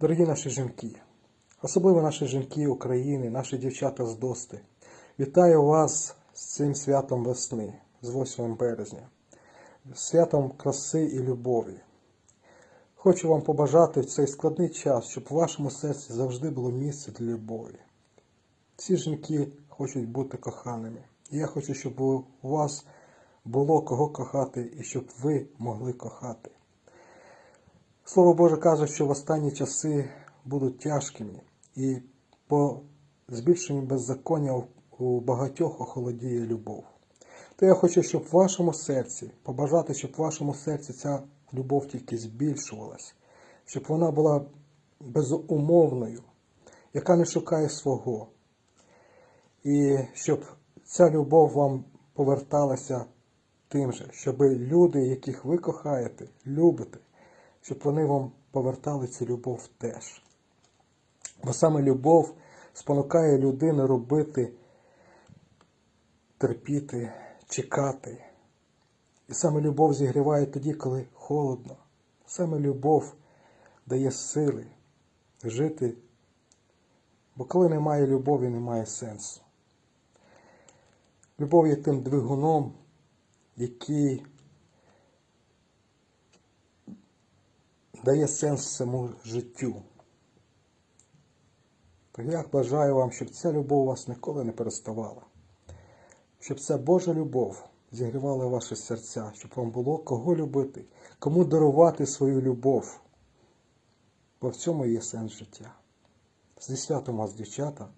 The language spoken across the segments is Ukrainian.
Дорогі наші жінки, особливо наші жінки України, наші дівчата з Дости, вітаю вас з цим святом весни, з 8 березня, святом краси і любові. Хочу вам побажати в цей складний час, щоб в вашому серці завжди було місце для любові. Всі жінки хочуть бути коханими. І я хочу, щоб у вас було кого кохати і щоб ви могли кохати. Слово Боже каже, що в останні часи будуть тяжкими, і по збільшенню беззаконня у багатьох охолодіє любов. То я хочу, щоб в вашому серці, побажати, щоб в вашому серці ця любов тільки збільшувалась, щоб вона була безумовною, яка не шукає свого. І щоб ця любов вам поверталася тим же, щоб люди, яких ви кохаєте, любите, щоб вони вам повертали цю любов теж. Бо саме любов спонукає людину робити, терпіти, чекати. І саме любов зігріває тоді, коли холодно. Саме любов дає сили жити. Бо коли немає любові, немає сенсу. Любов є тим двигуном, який дає сенс всьому життю. То я бажаю вам, щоб ця любов вас ніколи не переставала. Щоб ця Божа любов зігрівала ваші серця, щоб вам було кого любити, кому дарувати свою любов. Бо в цьому є сенс життя. Зі святом вас, дівчата,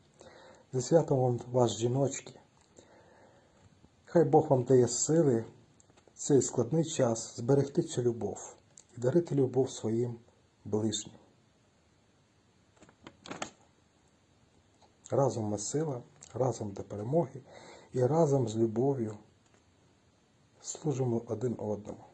зі святом вам вас, жіночки. Хай Бог вам дає сили в цей складний час зберегти цю любов дарити любов своїм ближнім. Разом ми сила, разом до перемоги і разом з любов'ю служимо один одному.